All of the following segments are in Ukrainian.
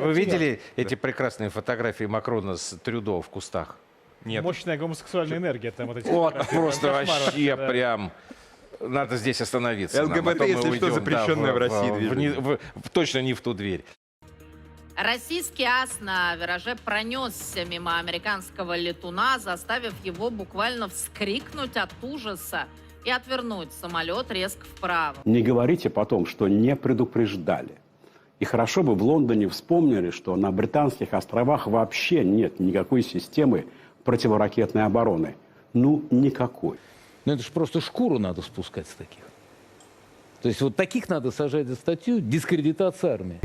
Вы видели эти прекрасные фотографии Макрона с Трюдо в кустах? Нет. Мощная гомосексуальная энергия там вот эти Вот просто вообще да. прям... Надо здесь остановиться. нам, а ЛГБТ, если что, запрещенное в России в- движение. в- в- Точно не в ту дверь. Российский ас на вираже пронесся мимо американского летуна, заставив его буквально вскрикнуть от ужаса и отвернуть самолет резко вправо. Не говорите потом, что не предупреждали. И хорошо бы в Лондоне вспомнили, что на Британских островах вообще нет никакой системы противоракетной обороны. Ну, никакой. Ну это же просто шкуру надо спускать с таких. То есть вот таких надо сажать за статью дискредитация армии.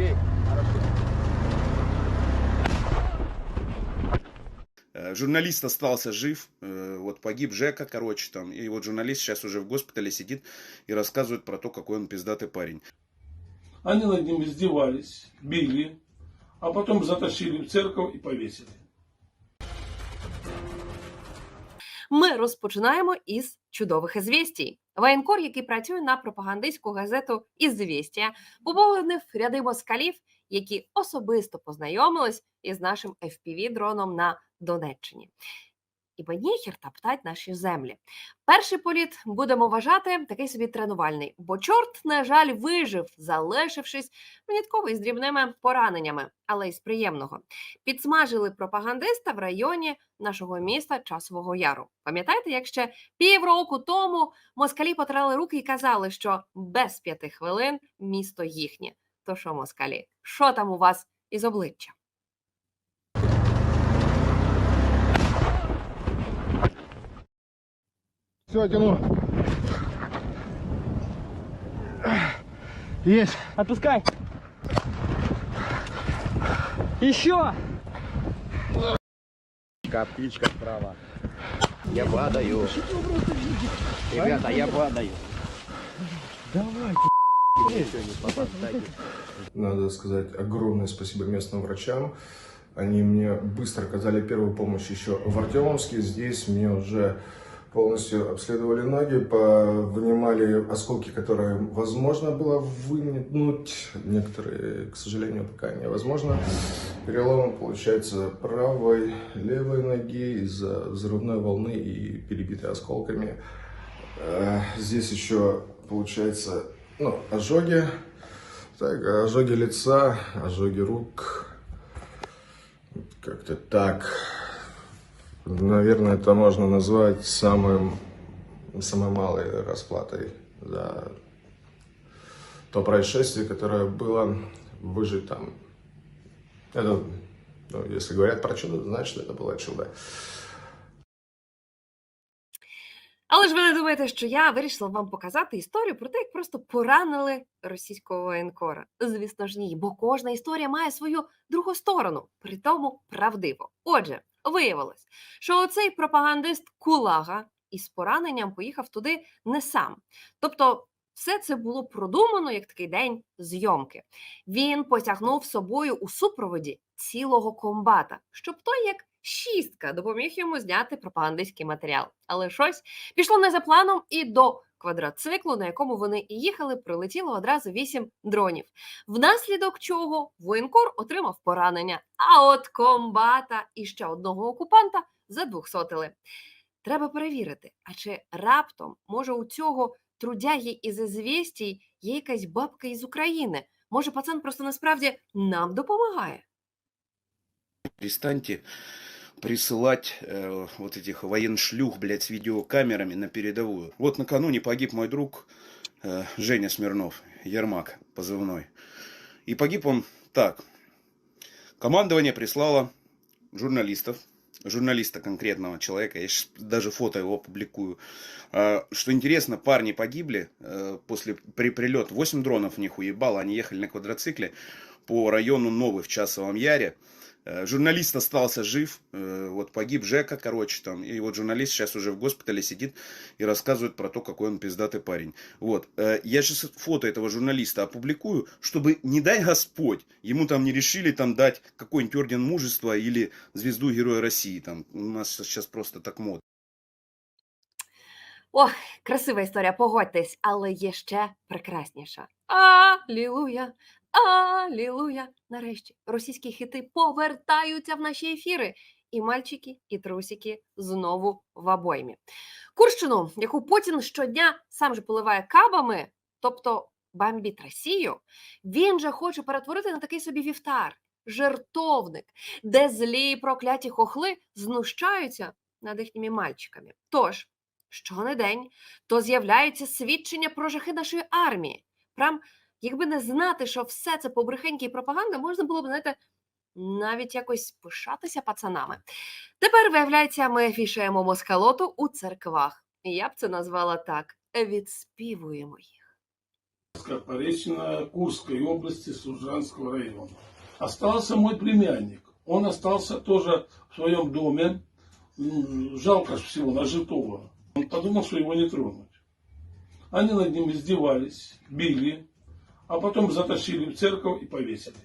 Э, Журналист остался жив, э, вот погиб Жека, короче, там, и вот журналист сейчас уже в госпитале сидит и рассказывает про то, какой он пиздатый парень. Они над ним издевались, били, а потом затащили в церковь и повесили. Ми розпочинаємо із чудових ізвістій. Воєнкор, який працює на пропагандистську газету «Ізвістія», поповнив ряди москалів, які особисто познайомились із нашим FPV-дроном на Донеччині. І мені хір топтать наші землі. Перший політ будемо вважати такий собі тренувальний, бо чорт, на жаль, вижив, залишившись винятково із дрібними пораненнями, але й з приємного. Підсмажили пропагандиста в районі нашого міста Часового Яру. Пам'ятаєте, як ще півроку тому москалі потирали руки і казали, що без п'яти хвилин місто їхнє. То що, москалі, що там у вас із обличчя? Все, тяну. Есть. Отпускай. Еще. Птичка справа. Я падаю. Ребята, я падаю. Надо сказать огромное спасибо местным врачам. Они мне быстро оказали первую помощь еще в Артемовске. Здесь мне уже полностью обследовали ноги, вынимали осколки, которые возможно было вынуть. Некоторые, к сожалению, пока невозможно. Переломы, получается, правой, левой ноги из-за взрывной волны и перебитой осколками. Э, Здесь еще, получается, ну, ожоги. Так, ожоги лица, ожоги рук. Как-то так. Наверное, это можно назвать самым, самой малой расплатой за то происшествие, которое было выжить там. Это, ну, если говорят про чудо, значит, это было чудо. Але ж ви не думаєте, що я вирішила вам показати історію про те, як просто поранили російського воєнкора. Звісно ж, ні, бо кожна історія має свою другу сторону, при тому правдиво. Отже, виявилось, що оцей пропагандист Кулага із пораненням поїхав туди не сам. Тобто, все це було продумано як такий день зйомки. Він потягнув собою у супроводі цілого комбата, щоб той як шістка допоміг йому зняти пропагандистський матеріал. Але щось пішло не за планом, і до квадроциклу, на якому вони і їхали, прилетіло одразу вісім дронів. Внаслідок чого воєнкор отримав поранення, а от комбата і ще одного окупанта задвохсотили. Треба перевірити, а чи раптом може у цього трудяги із ізвістій є якась бабка із України? Може, пацан просто насправді нам допомагає? Перестаньте присылать э, вот этих военшлюх, блядь, с видеокамерами на передовую. Вот накануне погиб мой друг э, Женя Смирнов, Ермак позывной. И погиб он так. Командование прислало журналистов, журналиста конкретного человека, я даже фото его публикую. А, Что интересно, парни погибли э, после при прилет 8 дронов в них уебало, они ехали на квадроцикле по району Новый в Часовом Яре. Э, Журналист остался жив, э, вот погиб Жека, короче, там, и вот журналист сейчас уже в госпитале сидит и рассказывает про то, какой он пиздатый парень. Вот, э, я сейчас фото этого журналиста опубликую, чтобы, не дай Господь, ему там не решили там дать какой-нибудь орден мужества или звезду Героя России, там, у нас сейчас просто так модно. Ох, красива історія, погодьтесь, але є ще прекрасніша. Алілуя! Алілуя! Нарешті російські хіти повертаються в наші ефіри. І мальчики, і трусики знову в обоймі. Курщину, яку Путін щодня сам же поливає кабами, тобто бомбить Росію, він же хоче перетворити на такий собі вівтар, жертовник, де злі прокляті хохли знущаються над їхніми мальчиками. Тож, щонедень, то з'являються свідчення про жахи нашої армії. Прям, якби не знати, що все це побрехеньки і пропаганда, можна було б, знаєте, навіть якось пишатися пацанами. Тепер, виявляється, ми вішаємо москалоту у церквах. Я б це назвала так: відспівуємо їх. Поречина Курской области Служанского района. Остался мой племянник. Он остался тоже в своем доме. Жалко всего нажитого. Он подумал, что его не тронуть. Они над ним издевались, били, а потом затащили в церковь и повесили.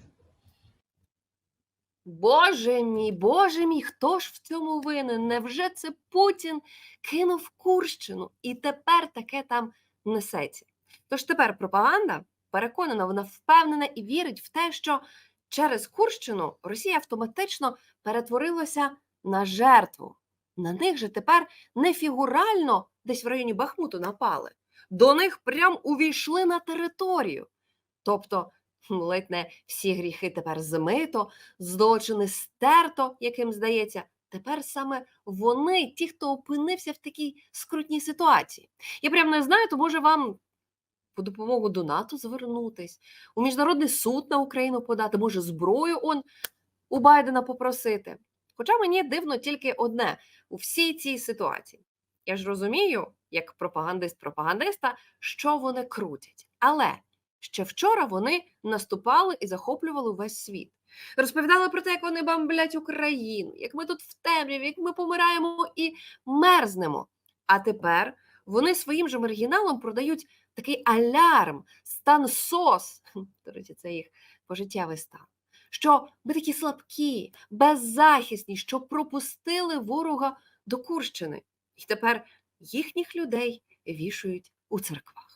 Боже мій, боже мій, хто ж в цьому винен? Невже це Путін кинув Курщину і тепер таке там несеться? Тож тепер пропаганда переконана, вона впевнена і вірить в те, що через Курщину Росія автоматично перетворилася на жертву. На них же тепер не фігурально десь в районі Бахмуту напали. До них прям увійшли на територію. Тобто, ледь не всі гріхи тепер змито, злочини стерто, яким здається. Тепер саме вони, ті, хто опинився в такій скрутній ситуації. Я прям не знаю, то може вам по допомогу до НАТО звернутись, у міжнародний суд на Україну подати, може зброю он у Байдена попросити. Хоча мені дивно тільки одне у всій цій ситуації. Я ж розумію, як пропагандист пропагандиста, що вони крутять. Але ще вчора вони наступали і захоплювали весь світ. Розповідали про те, як вони бомблять Україну, як ми тут в темряві, як ми помираємо і мерзнемо. А тепер вони своїм же маргіналам продають такий алярм, стан СОС. До речі, це їх пожиттєвий стан. Що ми такі слабкі, беззахисні, що пропустили ворога до Курщини. І тепер їхніх людей вішають у церквах.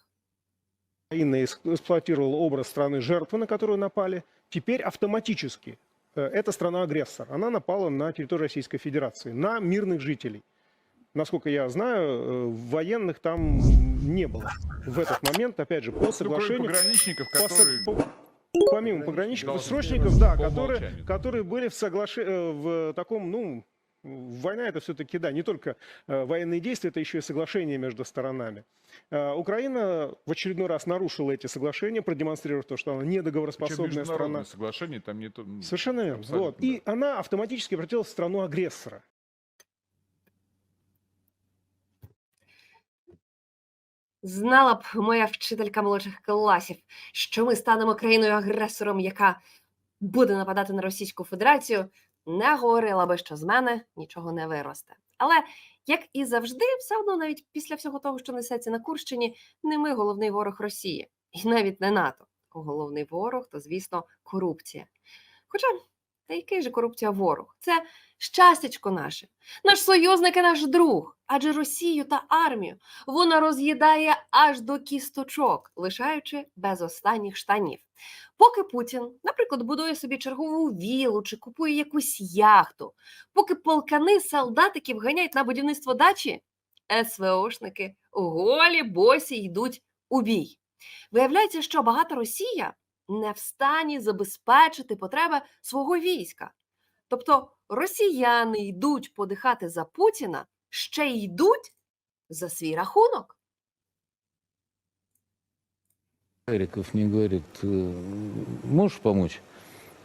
Эс- эксплуатировала образ страны жертвы, на которую напали. Теперь автоматически э, эта страна-агрессор. Она напала на территорию Российской Федерации, на мирных жителей. Насколько я знаю, э, военных там не было в этот момент, опять же, по соглашению... пограничников, которые по- Помимо пограничников, срочников, да, которые, которые были в, соглашении, в таком, ну, война это все-таки, да, не только э, военные действия, это еще и соглашения между сторонами. Э, Украина в очередной раз нарушила эти соглашения, продемонстрировав то, что она Причем недоговороспособная страна. международные соглашения там не то... Совершенно верно. Абсолютно, Вот. И она автоматически превратилась в страну агрессора. Знала б моя вчителька молодших класів, що ми станемо країною-агресором, яка буде нападати на Російську Федерацію, не говорила би, що з мене нічого не виросте. Але як і завжди, все одно, навіть після всього того, що несеться на Курщині, не ми головний ворог Росії, і навіть не НАТО. Головний ворог то, звісно, корупція. Хоча, та який же корупція ворог? Це щастячко наше, наш союзник і наш друг. Адже Росію та армію вона роз'їдає аж до кісточок, лишаючи без останніх штанів. Поки Путін, наприклад, будує собі чергову вілу чи купує якусь яхту, поки полкани солдатиків ганяють на будівництво дачі, СВОшники голі босі йдуть у бій. Виявляється, що багата Росія не в стані забезпечити потреби свого війська. Тобто росіяни йдуть подихати за Путіна, ще й йдуть за свій рахунок. Хариков мне говорит, «Э, можешь помочь?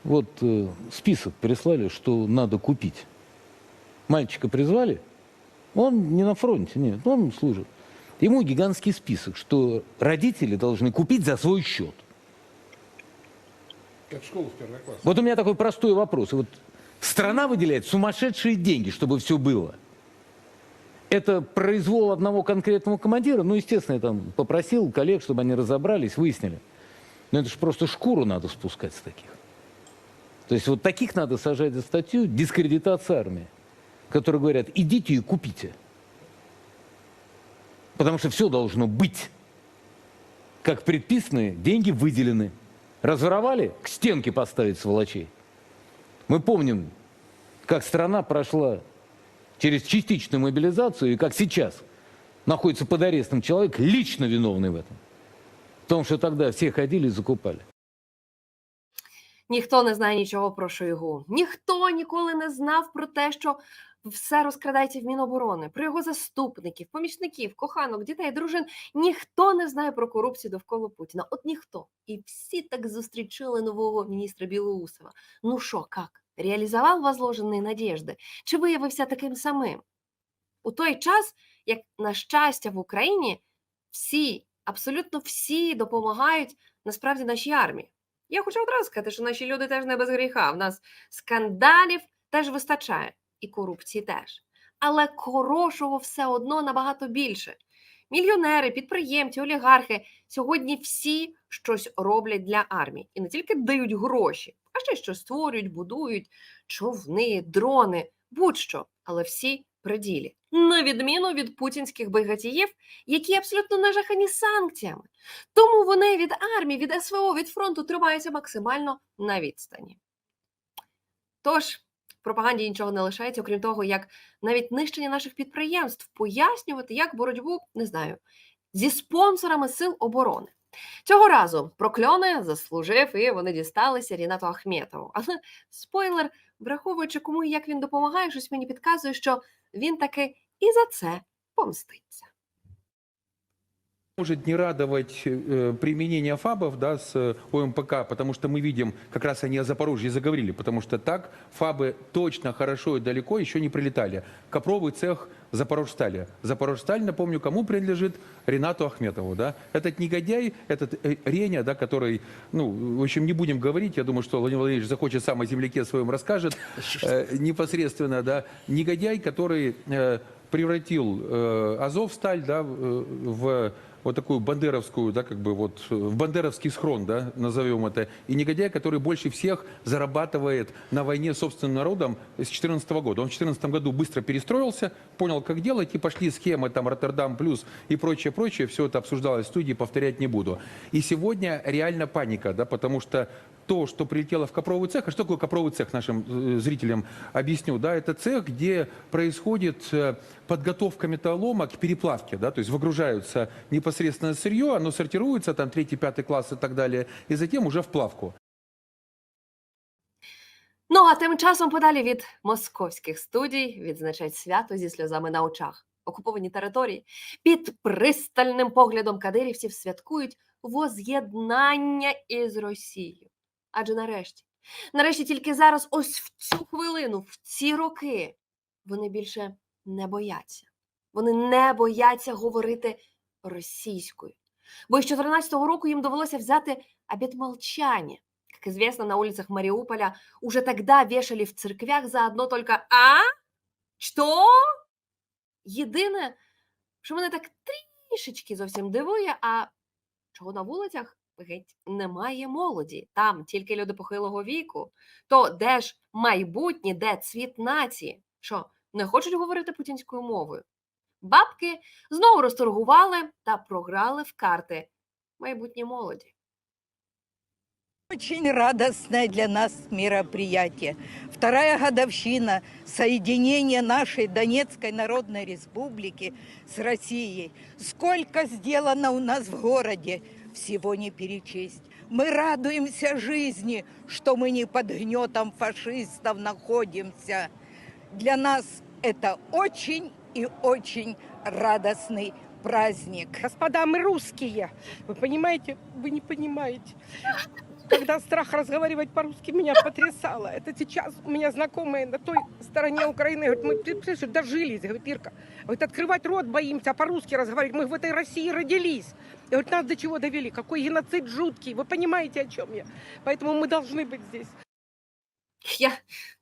Вот э, список прислали, что надо купить. Мальчика призвали, он не на фронте, нет, он служит. Ему гигантский список, что родители должны купить за свой счет. Как школу в первый класс. Вот у меня такой простой вопрос. Вот страна выделяет сумасшедшие деньги, чтобы все было. Это произвол одного конкретного командира? Ну, естественно, я там попросил коллег, чтобы они разобрались, выяснили. Но это же просто шкуру надо спускать с таких. То есть вот таких надо сажать за статью дискредитация армии, которые говорят, идите и купите. Потому что все должно быть. Как предписаны, деньги выделены. Разворовали, к стенке поставить сволочей. Мы помним, как страна прошла через частичную мобилизацию и как сейчас находится под арестом человек, лично виновный в этом. В том, что тогда все ходили и закупали. Ніхто не знає нічого про Шойгу. Ніхто ніколи не знав про те, що все розкрадається в Міноборони, про його заступників, помічників, коханок, дітей, дружин. Ніхто не знає про корупцію довкола Путіна. От ніхто. І всі так зустрічали нового міністра Білоусова. Ну що, як? Реалізував возложені надіжди? Чи виявився таким самим? У той час, як на щастя в Україні, всі, абсолютно всі допомагають насправді нашій армії. Я хочу одразу сказати, що наші люди теж не без гріха. В нас скандалів теж вистачає, і корупції теж. Але хорошого все одно набагато більше. Мільйонери, підприємці, олігархи сьогодні всі щось роблять для армії. І не тільки дають гроші, а ще щось створюють, будують човни, дрони, будь-що, але всі при ділі. На відміну від путінських багатіїв, які абсолютно нажахані санкціями. Тому вони від армії, від СВО, від фронту тримаються максимально на відстані. Тож, пропаганді нічого не лишається, окрім того, як навіть нищення наших підприємств пояснювати, як боротьбу, не знаю, зі спонсорами сил оборони. Цього разу прокльони заслужив і вони дісталися Рінату Ахметову. Але спойлер, враховуючи, кому і як він допомагає, щось мені підказує, що він таки і за це помститься. Может не радовать э, применение ФАБов да, с э, ОМПК, потому что мы видим, как раз они о Запорожье заговорили, потому что так ФАБы точно, хорошо и далеко еще не прилетали. Копровый цех Запорожстали. Запорожсталь, напомню, кому принадлежит? Ренату Ахметову. Да? Этот негодяй, этот э, Реня, да, который, ну, в общем, не будем говорить, я думаю, что Владимир Владимирович захочет сам о земляке своем расскажет, э, непосредственно, да, негодяй, который э, превратил э, Азовсталь, да, в, э, в вот такую бандеровскую, да, как бы вот э, в бандеровский схрон, да, назовем это, и негодяй, который больше всех зарабатывает на войне с собственным народом с 2014 года. Он в 2014 году быстро перестроился, понял, как делать, и пошли схемы, там, Роттердам плюс и прочее, прочее, все это обсуждалось в студии, повторять не буду. И сегодня реально паника, да, потому что то, что прилетело в копровый цех, а что такое копровый цех нашим э, зрителям объясню, да, это цех, где происходит э, подготовка металлолома к переплавке, да, то есть выгружаются непосредственно сырье, оно сортируется, там третий, пятый класс и так далее, и затем уже в плавку. Ну а тим часом подалі від московських студій відзначають свято зі сльозами на очах. Окуповані території під пристальним поглядом кадирівців святкують воз'єднання із Росією. Адже нарешті, нарешті тільки зараз, ось в цю хвилину, в ці роки, вони більше не бояться. Вони не бояться говорити російською. Бо з 2014 року їм довелося взяти обет молчания. Как известно, на улицах Мариуполя уже тогда вешали в церквях заодно только «А? Що?» Єдине, що мене так трішечки зовсім дивує, а чого на вулицях геть немає молоді. Там тільки люди похилого віку. То де ж майбутнє, де цвіт нації? Що, не хочуть говорити путінською мовою? Бабки знову розторгували та програли в карти майбутнє молоді. Очень радостное для нас мероприятие. Вторая годовщина соединения нашей Донецкой Народной Республики с Россией. Сколько сделано у нас в городе, всего не перечесть. Мы радуемся жизни, что мы не под гнетом фашистов находимся. Для нас это очень и очень радостный праздник. Господа, мы русские. Вы понимаете? Вы не понимаете. Когда страх разговаривать по-русски меня потрясало. Это сейчас у меня знакомые на той стороне Украины говорят, мы ты дожились, говорит, Ирка. Говорит, открывать рот боимся, а по-русски разговаривать. Мы в этой России родились. И говорит, нас до чего довели? Какой геноцид жуткий. Вы понимаете, о чем я? Поэтому мы должны быть здесь. Я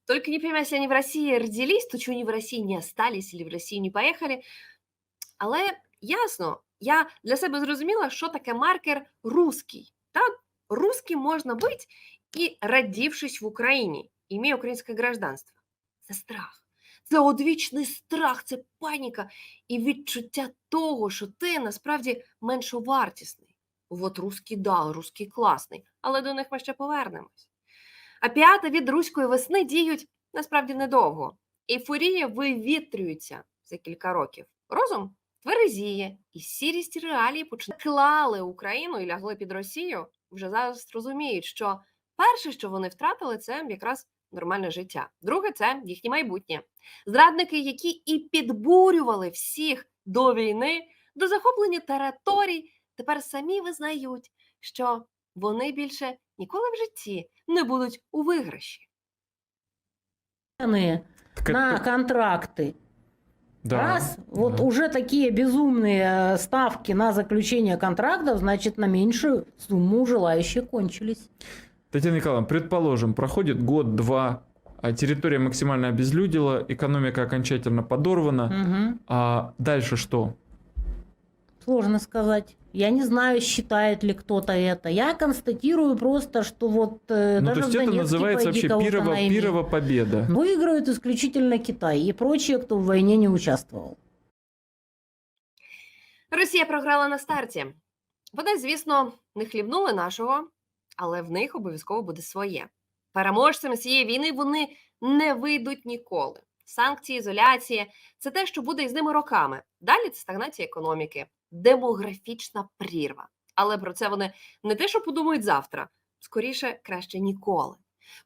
только не понимаю, если они в России родились, то чего они в России не остались или в Росію не поїхали. Але ясно, я для себе зрозуміла, що таке маркер русський. Та русським можна бути і родившись в Україні, імея українське гражданство. Це страх. Це одвічний страх, це паніка і відчуття того, що ти насправді меншовартісний. от русський да, русський класний, але до них ми ще повернемось. А п'ята від руської весни діють насправді недовго. Ейфорія вивітрюється за кілька років. Розум тверезіє, і сірість реалії почали клали Україну і лягли під Росію. Вже зараз розуміють, що перше, що вони втратили, це якраз нормальне життя. Друге, це їхнє майбутнє. Зрадники, які і підбурювали всіх до війни, до захоплення територій, тепер самі визнають, що вони більше ніколи в житті не будуть у виграші. на контракты. Да. Раз, вот уже такие безумные э, ставки на заключение контрактов, значит, на меньшую сумму желающие кончились. Татьяна Николаевна, предположим, проходит год-два, а территория максимально обезлюдила, экономика окончательно подорвана. Мгм. А дальше что? Сложно сказать. Я не знаю, считает ли кто-то это. Я констатирую просто, что вот э, ну, даже то есть в это Донецке называется вообще пойди кого-то пирова, найми. пирова победа. Выигрывает исключительно Китай и прочие, кто в войне не участвовал. Росія програла на старті. Вони, звісно, не хлібнули нашого, але в них обов'язково буде своє. Переможцями цієї війни вони не вийдуть ніколи. Санкції, ізоляція це те, що буде із ними роками. Далі це стагнація економіки, демографічна прірва. Але про це вони не те, що подумають завтра, скоріше краще ніколи.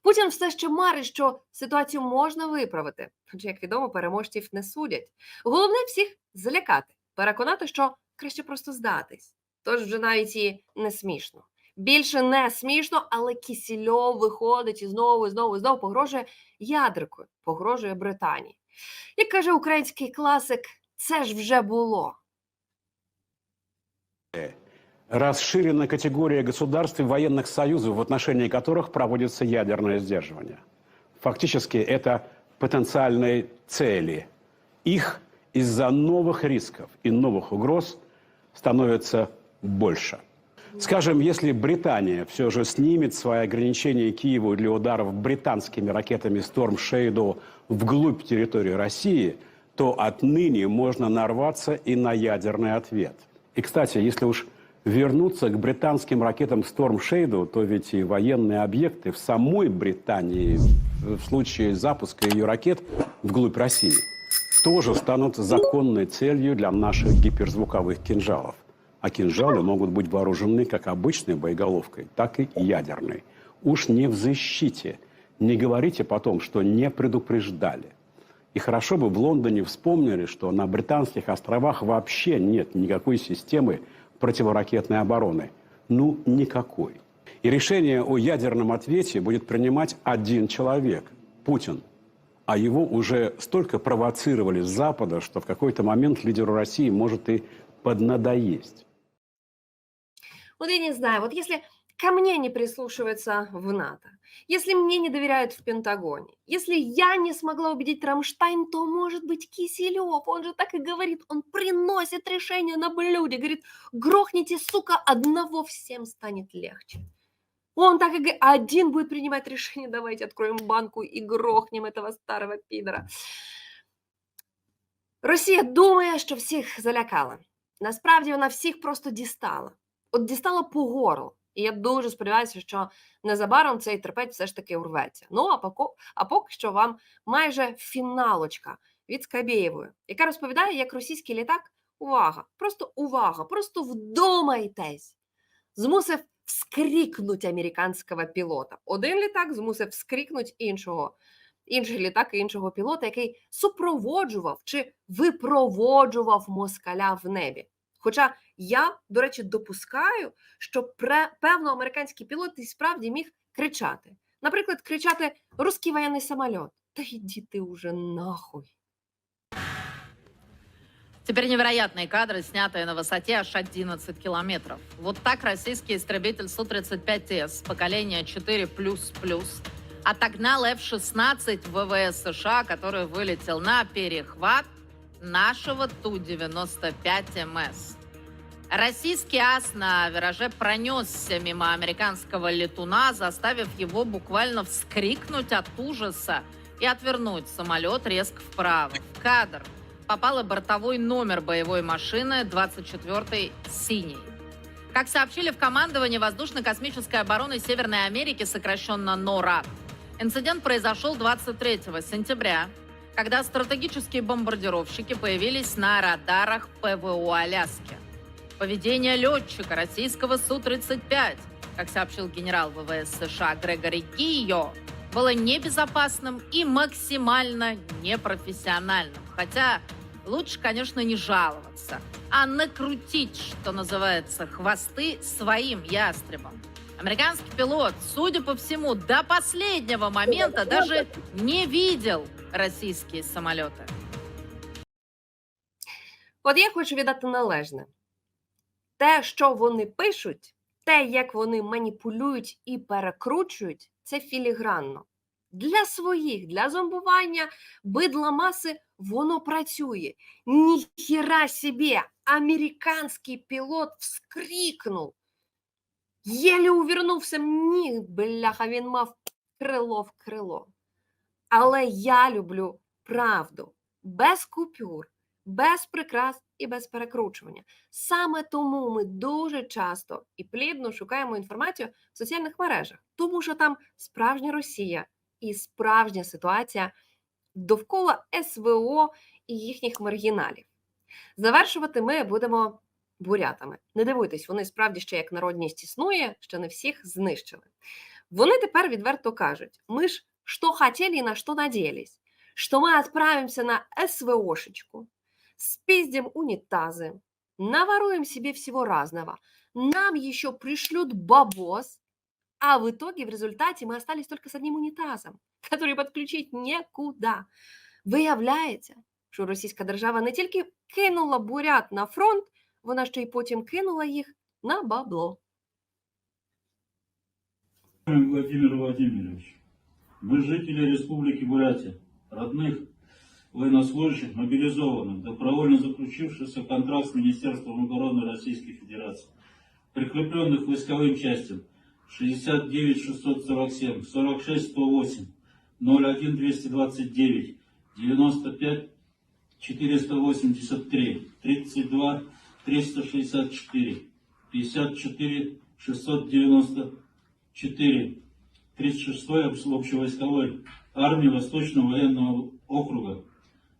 Путін все ще марить, що ситуацію можна виправити, хоча, як відомо, переможців не судять. Головне всіх залякати, переконати, що краще просто здатись. Тож вже навіть і не смішно. Більше не смішно, але Кісільов виходить і знову, і знову, і знову погрожує ядеркою, погрожує Британії. Як каже український класик, це ж вже було. Расширена категория государств и военных союзов, в отношении которых проводится ядерное сдерживание. Фактически это потенциальные цели. Их из-за новых рисков и новых угроз становится больше. Скажем, если Британия все же снимет свои ограничения Киеву для ударов британскими ракетами Storm Shadow вглубь территории России, то отныне можно нарваться и на ядерный ответ. И, кстати, если уж вернуться к британским ракетам Storm Shadow, то ведь и военные объекты в самой Британии в случае запуска ее ракет вглубь России тоже станут законной целью для наших гиперзвуковых кинжалов. А кинжалы могут быть вооружены как обычной боеголовкой, так и ядерной. Уж не в защите. Не говорите потом, что не предупреждали. И хорошо бы в Лондоне вспомнили, что на Британских островах вообще нет никакой системы противоракетной обороны. Ну, никакой. И решение о ядерном ответе будет принимать один человек – Путин. А его уже столько провоцировали с Запада, что в какой-то момент лидеру России может и поднадоесть. Вот я не знаю, вот если ко мне не прислушиваются в НАТО, если мне не доверяют в Пентагоне, если я не смогла убедить Рамштайн, то может быть Киселев, он же так и говорит, он приносит решение на блюде, говорит, грохните, сука, одного, всем станет легче. Он так и говорит, один будет принимать решение, давайте откроем банку и грохнем этого старого пидора. Росія думає, що всіх залякала. Насправді вона всіх просто дістала. От дістала по горло. І я дуже сподіваюся, що незабаром цей терпець все ж таки урветься. Ну а поки, а поки що вам майже фіналочка від Скабєєвої, яка розповідає, як російський літак, увага, просто увага, просто вдумайтесь, змусив вскрикнуть американського пілота. Один літак змусив вскрикнуть іншого. Інший літак і іншого пілота, який супроводжував чи випроводжував москаля в небі. Хоча я, до речі, допускаю, що пре, певно американський пілот і справді міг кричати. Наприклад, кричати «Русський воєнний самоліт. Та йди ти уже нахуй. Теперь невероятные кадры, снятые на высоте аж 11 километров. Вот так российский истребитель Су-35С поколения 4++, отогнал F-16 ВВС США, который вылетел на перехват нашего Ту-95МС. Российский ас на вираже пронесся мимо американского летуна, заставив его буквально вскрикнуть от ужаса и отвернуть самолет резко вправо. В кадр попал и бортовой номер боевой машины 24-й «Синий». Как сообщили в командовании воздушно-космической обороны Северной Америки, сокращенно НОРАД, инцидент произошел 23 сентября, когда стратегические бомбардировщики появились на радарах ПВО Аляски. Поведение летчика российского Су-35, как сообщил генерал ВВС США Грегори Гийо, было небезопасным и максимально непрофессиональным. Хотя лучше, конечно, не жаловаться, а накрутить, что называется, хвосты своим ястребом. Американский пилот, судя по всему, до последнего момента даже не видел российские самолеты. От я хочу віддати належне. Те, що вони пишуть, те, як вони маніпулюють і перекручують, це філігранно. Для своїх, для зомбування бидла маси воно працює. Ніхіра собі! Американський пілот вскрикнув. Єлі увернувся. Ні, бляха, він мав крило в крило. Але я люблю правду без купюр, без прикрас і без перекручування. Саме тому ми дуже часто і плідно шукаємо інформацію в соціальних мережах, тому що там справжня Росія і справжня ситуація довкола СВО і їхніх маргіналів. Завершувати ми будемо бурятами. Не дивуйтесь, вони справді ще як народність існує, ще не всіх знищили. Вони тепер відверто кажуть: ми ж що хотіли і на що надіялись, що ми відправимося на СВОшечку, спиздим унитазы, наворуем себе всего разного, нам еще пришлют бабос, а в итоге в результате мы остались только с одним унитазом, который подключить некуда. Виявляється, що російська держава не тільки кинула бурят на фронт, вона ще й потім кинула їх на бабло. Владимир Владимирович, мы жители Республики Бурятия, родных военнослужащих, мобилизованных, добровольно заключившихся контракт с Министерством обороны Российской Федерации, прикрепленных войсковым частям 69 647, 46 108, 01 229, 95 483, 32 364, 54 694, 36 общевойсковой армии Восточного военного округа.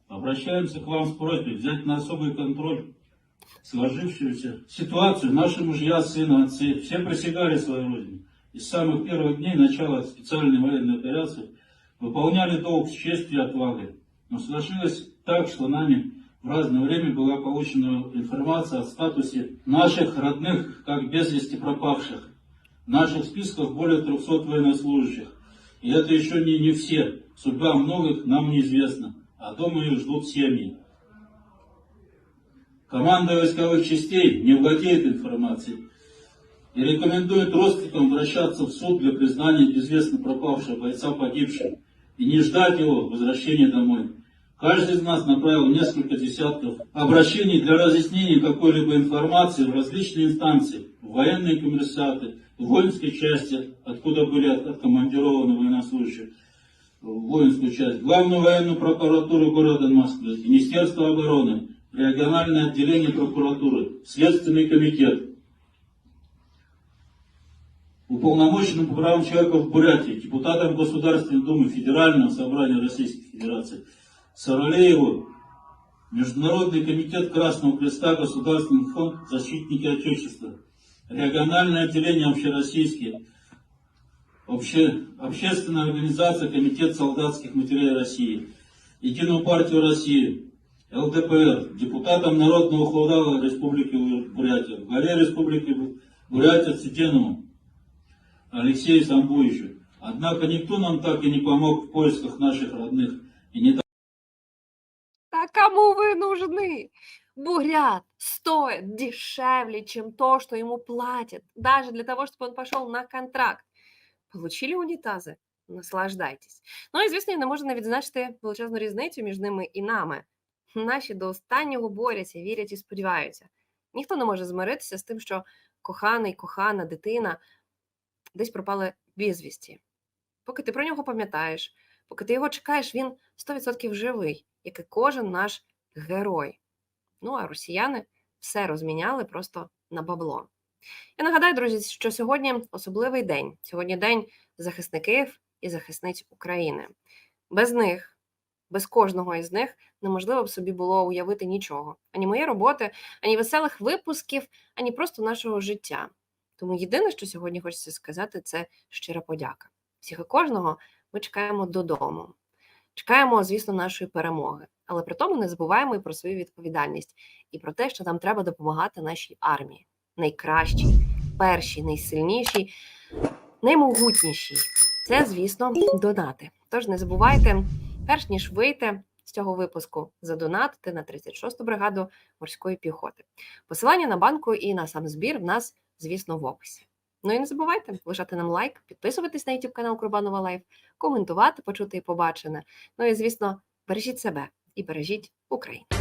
Обращаемся к вам с просьбой взять на особый контроль сложившуюся ситуацию. Наши мужья, сыны, отцы, все присягали своей родине. И с самых первых дней начала специальной военной операции выполняли долг с честью и отвагой. Но сложилось так, что нами в разное время была получена информация о статусе наших родных, как без вести пропавших. Наших списках более 300 военнослужащих. И это еще не, не все. Судьба многих нам неизвестна, а дома их ждут семьи. Команда войсковых частей не владеет информацией и рекомендует родственникам обращаться в суд для признания безвестно пропавшего бойца погибшим и не ждать его возвращения домой. Каждый из нас направил несколько десятков обращений для разъяснения какой-либо информации в различные инстанции, в военные комиссаты, в воинские части, откуда были от- откомандированы военнослужащие, в воинскую часть, Главную военную прокуратуру города Москвы, Министерство обороны, региональное отделение прокуратуры, Следственный комитет, уполномоченным по правам человека в Бурятии, депутатом Государственной Думы Федерального собрания Российской Федерации, Саралееву, Международный комитет Красного Креста, Государственный фонд «Защитники Отечества», региональное отделение общероссийские, обще, общественная организация Комитет солдатских матерей России, Единую партию России, ЛДПР, депутатом Народного худала Республики Бурятия, главе Республики Бурятия Цитенову, Алексею Самбуевичу. Однако никто нам так и не помог в поисках наших родных и не Бурят стоит дешевле, чем то, что ему платят, даже для того, чтобы он пошел на контракт. Получили унітази? Наслаждайтесь. Ну і звісно, не можу не відзначити величезну різницю між ними і нами. Наші до останнього борються, вірять і сподіваються. Ніхто не може змиритися з тим, що коханий, кохана, дитина десь пропали безвісті. Поки ти про нього пам'ятаєш, поки ти його чекаєш, він 100% живий, як і кожен наш герой. Ну а росіяни все розміняли просто на бабло. Я нагадаю, друзі, що сьогодні особливий день. Сьогодні день захисників і захисниць України. Без них, без кожного із них неможливо б собі було уявити нічого: ані моєї роботи, ані веселих випусків, ані просто нашого життя. Тому єдине, що сьогодні хочеться сказати, це щира подяка. Всіх і кожного ми чекаємо додому. Чекаємо, звісно, нашої перемоги, але при тому не забуваємо і про свою відповідальність, і про те, що нам треба допомагати нашій армії, найкращій, першій, найсильнішій, наймогутнішій. Це, звісно, донати. Тож не забувайте, перш ніж вийти з цього випуску, задонатити на 36-ту бригаду морської піхоти. Посилання на банку і на сам збір в нас, звісно, в описі. Ну і не забувайте лишати нам лайк, підписуватись на YouTube канал Курбанова Лайф, коментувати, почути і побачене. Ну і звісно, бережіть себе і бережіть Україну.